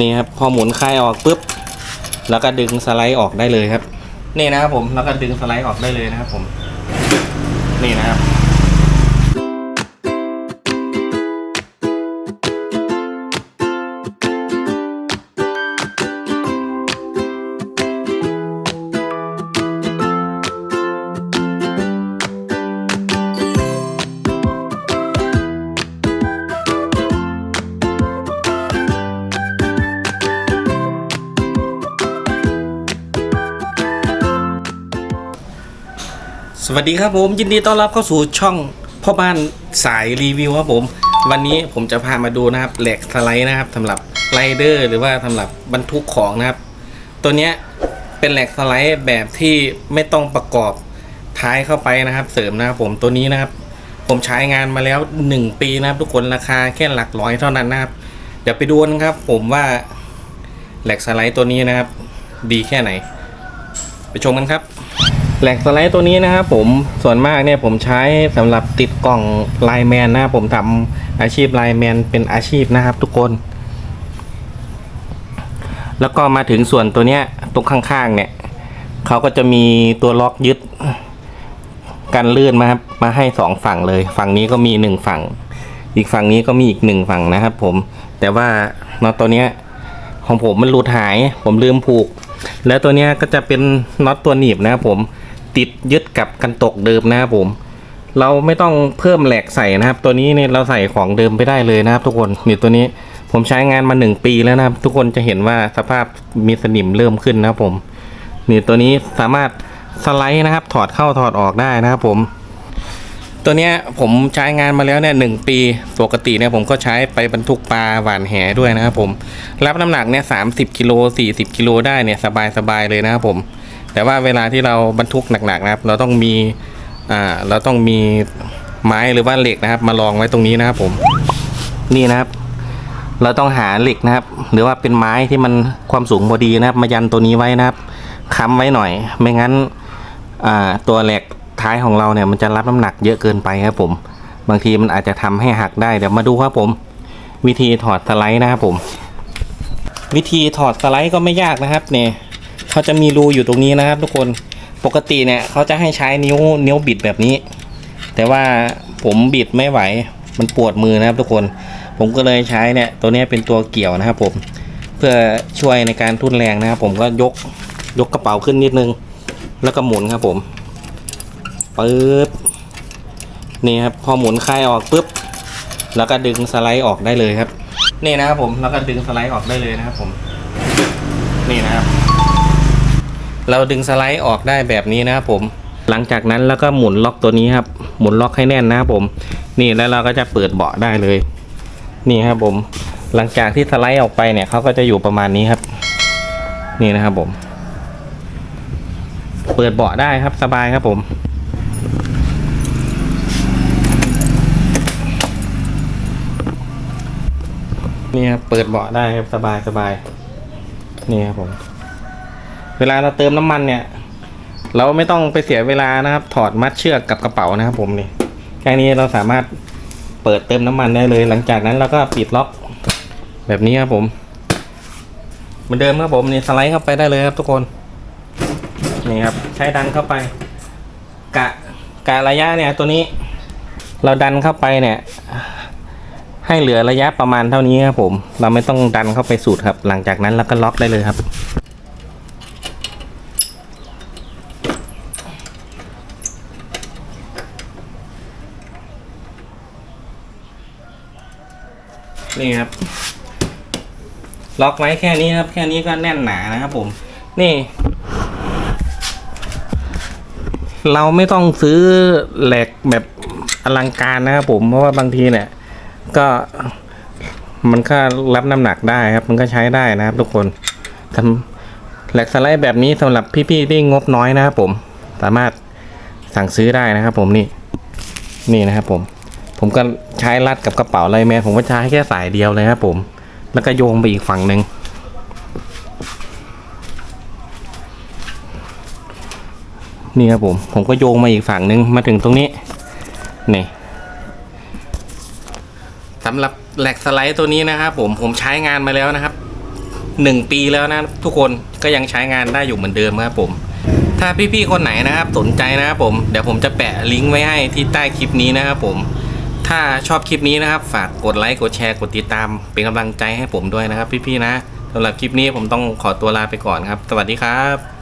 นี่ครับพอหมุนคลายออกปุ๊บแล้วก็ดึงสไลด์ออกได้เลยครับ นี่นะครับผมแล้วก็ดึงสไลด์ออกได้เลยนะครับผม นี่นะครับ สวัสดีครับผมยินดีต้อนรับเข้าสู่ช่องพ่อบ้านสายรีวิวครับผม วันนี้ผมจะพามาดูนะครับแหลกสไลด์นะครับสำหรับไรเดอร์หรือว่าสำหรับบรรทุกของนะครับ ตัวเนี้ยเป็นแหลกสไลด์แบบที่ไม่ต้องประกอบท้ายเข้าไปนะครับ เสริมนะครับผมตัวนี้นะครับ ผมใช้งานมาแล้ว 1 ปีนะครับ ทุกคนราคาแค่หลักร้อยเท่านั้นนะครับ เดี๋ยวไปดูกันครับ ผมว่าแหลกสไลด์ตัวนี้นะครับ ดีแค่ไหน ไปชมกันครับ แหลกสไลด์ตัวนี้นะครับผมส่วนมากเนี่ยผมใช้สำหรับติดกล่องไลแมนนะครับผมทำอาชีพไลแมนเป็นอาชีพนะครับทุกคน แล้วก็มาถึงส่วนตัวเนี้ยตรงข้างๆเนี่ยเขาก็จะมีตัวล็อกยึดกันลื่นมาครับมาให้สองฝั่งเลย ฝั่งนี้ก็มีหนึ่งฝั่ง อีกฝั่งนี้ก็มีอีกหนึ่งฝั่งนะครับ ผม แต่ว่าน็อตตัวเนี้ยของผมมันหลุดหาย ผมลืมผูก แล้วตัวเนี้ยก็จะเป็นน็อตตัวหนีบนะครับผม ติดยึดกับกันตกเดิมนะครับผม เราไม่ต้องเพิ่มแหลกใส่นะครับ ตัวนี้เนี่ยเราใส่ของเดิมไปได้เลยนะครับ ทุกคนนี่ตัวนี้ผมใช้งานมาหนึ่งปีแล้วนะครับ ทุกคนจะเห็นว่าสภาพมีสนิมเริ่มขึ้นนะครับผมนี่ตัวนี้สามารถสไลด์นะครับ ถอดเข้าถอดออกได้นะครับผม ตัวเนี้ยผมใช้งานมาแล้วเนี่ยหนึ่งปีปกติเนี่ยผมก็ใช้ไปบรรทุกปลาหวานแหด้วยนะครับผม รับน้ำหนักเนี่ยสามสิบกิโลสี่สิบกิโลได้เนี่ยสบายสบายๆเลยนะครับผม แต่ว่าเวลาที่เราบรรทุกหนักๆนะครับ เราต้องมีอ่าเราต้องมีไม้หรือว่าเหล็กนะครับ มาลองไว้ตรงนี้นะครับ ผมนี่นะครับ เราต้องหาเหล็กนะครับ หรือว่าเป็นไม้ที่มันความสูงพอดีนะครับ มายันตัวนี้ไว้นะครับค้ำไว้หน่อย ไม่งั้นอ่าตัวแหลกท้ายของเราเนี่ยมันจะรับน้ำหนักเยอะเกินไปครับผม บางทีมันอาจจะทำให้หักได้เดี๋ยวมาดูครับผม วิธีถอดสไลด์นะครับผม วิธีถอดสไลด์ก็ไม่ยากนะครับเนี่ย เขาจะมีรูอยู่ตรงนี้นะครับ ทุกคนปกติเนี่ยเขาจะให้ใช้นิ้วนิ้วบิดแบบนี้ แต่ว่าผมบิดไม่ไหวมันปวดมือนะครับ ทุกคนผมก็เลยใช้เนี่ยตัวนี้เป็นตัวเกี่ยวนะครับผมเพื่อช่วยในการทุ่นแรงนะครับผมก็ยกยกกระเป๋าขึ้นนิดนึง แล้วก็หมุนครับผมปึ๊บนี่ครับพอหมุนคลายออกปุ๊บแล้วก็ดึงสไลด์ออกได้เลยครับ นี่นะครับผมแล้วก็ดึงสไลด์ออกได้เลยนะครับผม นี่นะครับ เราดึงสไลด์ออกได้แบบนี้นะครับผม หลังจากนั้นแล้วก็หมุนล็อกตัวนี้ครับ หมุนล็อกให้แน่นนะครับผม นี่แล้วเราก็จะเปิดเบาะได้เลย นี่ครับผม หลังจากที่สไลด์ออกไปเนี่ยเขาก็จะอยู่ประมาณนี้ครับ นี่นะครับผม เปิดเบาะได้ครับสบายครับผมนี่ครับเปิดเบาะได้ครับสบายสบาย นี่ครับผม เวลาเราเติมน้ำมันเนี่ย เราไม่ต้องไปเสียเวลานะครับ ถอดมัดเชือกกับกระเป๋านะครับ ผมนี่แค่นี้เราสามารถเปิดเติมน้ำมันได้เลย หลังจากนั้นเราก็ปิดล็อกแบบนี้ครับผม เหมือนเดิมครับผมนี่สไลด์เข้าไปได้เลยครับทุกคนนี่ครับ ใช้ดันเข้าไป กะกะระยะเนี่ยตัวนี้ เราดันเข้าไปเนี่ย ให้เหลือระยะประมาณเท่านี้ครับผม เราไม่ต้องดันเข้าไปสุดครับ หลังจากนั้นเราก็ล็อกได้เลยครับ นี่ครับ ล็อกไว้แค่นี้ครับ แค่นี้ก็แน่นหนานะครับผม นี่เราไม่ต้องซื้อแหลกแบบอลังการนะครับผมเพราะว่าบางทีเนี่ย ก็มันก็รับน้ำหนักได้ครับ มันก็ใช้ได้นะครับ ทุกคนทำแหลกสไลด์แบบนี้สำหรับพี่ๆที่งบน้อยนะครับผม สามารถสั่งซื้อได้นะครับ ผมนี่ นี่นะครับผม ผมก็ใช้รัดกับกระเป๋าไรแมนผมก็ใช้แค่สายเดียวเลยครับผม แล้วก็โยงไปอีกฝั่งหนึ่งนี่ครับผม ผมก็โยงมาอีกฝั่งหนึ่งมาถึงตรงนี้ นี่ สำหรับแหลกสไลด์ตัวนี้นะครับผมผมใช้งานมาแล้วนะครับหนึ่งปีแล้วนะทุกคนก็ยังใช้งานได้อยู่เหมือนเดิมครับผม ถ้าพี่ๆคนไหนนะครับสนใจนะครับผมเดี๋ยวผมจะแปะลิงก์ไว้ให้ที่ใต้คลิปนี้นะครับผมถ้าชอบคลิปนี้นะครับ ฝากกดไลค์กดแชร์กดติดตาม เป็นกำลังใจให้ผมด้วยนะครับ พี่ๆนะสำหรับคลิปนี้ผมต้องขอตัวลาไปก่อนครับ สวัสดีครับ